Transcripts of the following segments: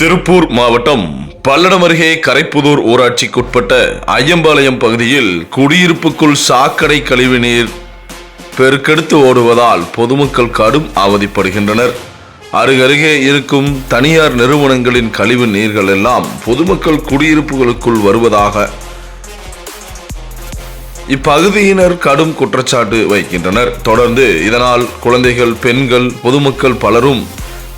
திருப்பூர் மாவட்டம் பல்லடம் அருகே கரைப்புதூர் ஊராட்சிக்குட்பட்ட ஐயம்பாளையம் பகுதியில் குடியிருப்புக்குள் சாக்கடை கழிவுநீர் பெருக்கெடுத்து ஓடுவதால் பொதுமக்கள் கடும் அவதிப்படுகின்றனர். அருகருகே இருக்கும் தனியார் நிறுவனங்களின் கழிவு நீர்கள் எல்லாம் பொதுமக்கள் குடியிருப்புகளுக்குள் வருவதாக இப்பகுதியினர் கடும் குற்றச்சாட்டு வைக்கின்றனர். தொடர்ந்து இதனால் குழந்தைகள் பெண்கள் பொதுமக்கள் பலரும்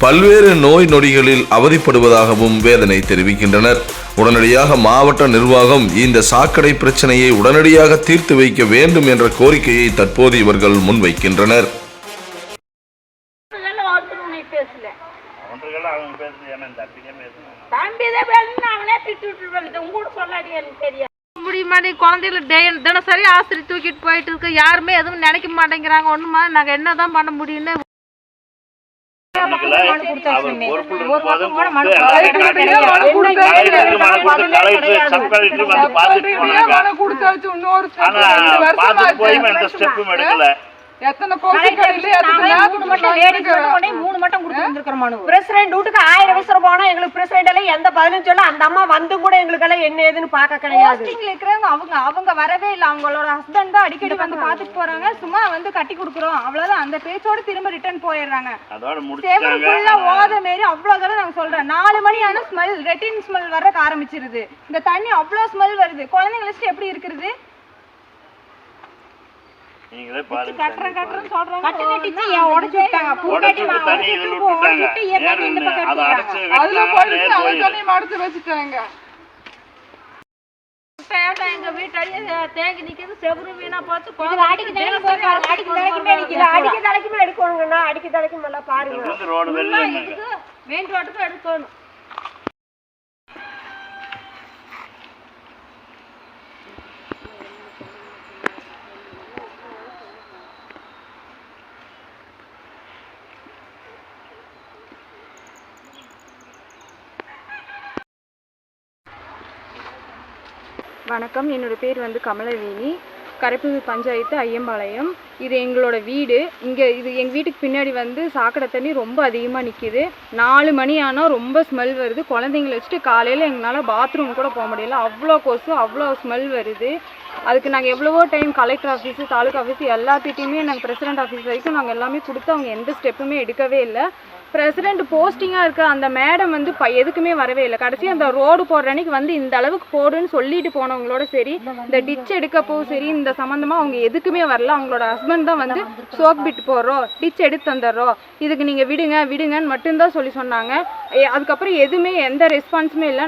பல்வேறு நோய் நொடிகளில் அவதிப்படுவதாகவும் வேதனை தெரிவிக்கின்றனர். உடனடியாக மாவட்ட நிர்வாகம் இந்த சாக்கடை பிரச்சனையை உடனடியாக தீர்த்து வைக்க வேண்டும் என்ற கோரிக்கையை தற்போது இவர்கள் முன்வைக்கின்றனர். இதெல்லாம் ஒருத்தர் உன்னை பேசல. ஒன்றுகள் அவங்க பேசுறது ஏன்னா இந்த அப்படியே பேசணும் தம்பி தான் பேசணும் அவனே திட்டு விட்டு வந்து உங்க கூட சொல்லாடி எனக்கு தெரியாது. முடியுமா நீ குழந்தைகளை டே தினசரி ஆஸ்பத்திரி தூக்கிட்டு போயிட்டு இருக்கு? யாருமே எதுவும் நினைக்க மாட்டேங்கிறாங்க. ஒண்ணுமா? நாங்க என்னதான் பண்ண முடியும்னு பார்த்துட்டு போய். எந்த ஸ்டெப்பும் எடுக்கல. எத்தனை மூணு மட்டும் லேடிஸ் மட்டும் கொண்டு போய் மூணு மட்டும் கொடுத்து வந்திருக்கிறோம் மனு. பிரசிடென்ட் வீட்டுக்கு ஆயிரம் அவசரம் போனா எங்களுக்கு பிரசிடென்ட் எல்லாம் எந்த பதிலும் சொல்ல அந்த அம்மா வந்து கூட எங்களுக்கு எல்லாம் என்ன ஏதுன்னு பார்க்க கிடையாது. இருக்கிறவங்க அவங்க அவங்க வரவே இல்லை. அவங்களோட ஹஸ்பண்ட் தான் அடிக்கடி வந்து பார்த்துட்டு போறாங்க. சும்மா வந்து கட்டி கொடுக்குறோம். அவ்வளவுதான். அந்த பேச்சோட திரும்ப ரிட்டர்ன் போயிடுறாங்க. ஓத மாரி அவ்வளவு தடவை நாங்க சொல்றேன். நாலு மணி ஆனா ஸ்மெல் ரெட்டின் ஸ்மெல் வர்றதுக்கு ஆரம்பிச்சிருது. இந்த தண்ணி அவ்வளவு ஸ்மெல் வருது. குழந்தைங்க லிஸ்ட் எப்படி இருக்குது நீங்களே பாருங்க கட்டுறேன் சொல்றாங்க கட்டு கட்டிச்சு என் உடச்சு விட்டாங்க. பூ கட்டி தண்ணி இதில் விட்டுட்டாங்க நேரு அதை அடைச்சு அதுல கட்டினா போயிட்டு நேர் அந்த போயிடுது தண்ணி மடுத்து வச்சுட்டாங்க. பேட்டை எங்க வீட்டடியே தேங்கி நிக்குது செவரு வீணா பார்த்து இதுல அடிக்கு தலைக்கு போய் பாருங்க அடிக்கு தலைக்குமே நிக்குது அடிக்கு தலைக்குமே எடுக்கணுங்கண்ணா. அடிக்கு தலைக்கும் எல்லாம் பாருங்க. மெயின் ரோட்டுக்கு எடுக்கணும். வணக்கம். என்னோட பேர் வந்து கமலவேணி. கரைப்புதூர் பஞ்சாயத்து ஐயம்பாளையம். இது எங்களோட வீடு. இங்கே இது எங்கள் வீட்டுக்கு பின்னாடி வந்து சாக்கடை தண்ணி ரொம்ப அதிகமாக நிற்கிது நாலு மணி ஆனால் ரொம்ப ஸ்மெல் வருது. குழந்தைங்கள வச்சுட்டு காலையில் எங்களால் பாத்ரூம் கூட போக முடியல. அவ்வளோ கொசு அவ்வளோ ஸ்மெல் வருது. அதுக்கு நாங்கள் எவ்வளவோ time collector office taluka office எல்லாத்திட்டையுமே நாங்கள் பிரசிடென்ட் ஆஃபீஸ் வரைக்கும் நாங்கள் எல்லாமே கொடுத்து அவங்க எந்த ஸ்டெப்புமே எடுக்கவே இல்லை. பிரசிடென்ட் போஸ்டிங்காக இருக்க அந்த மேடம் வந்து ப எதுக்குமே வரவே இல்லை. கடைசி அந்த ரோடு போடுற அன்னைக்கு வந்து இந்த அளவுக்கு போடுன்னு சொல்லிட்டு போனவங்களோட சரி இந்த டிச் எடுக்கப்போ சரி இந்த சம்மந்தமாக அவங்க எதுக்குமே வரல. அவங்களோட ஹஸ்பண்ட் தான் வந்து சோக் பிட் போடுறோம் டிச் எடுத்து தந்துடுறோம் இதுக்கு நீங்கள் விடுங்க விடுங்கன்னு மட்டும்தான் சொல்லி சொன்னாங்க. அதுக்கப்புறம் எதுவுமே எந்த ரெஸ்பான்ஸுமே இல்லை.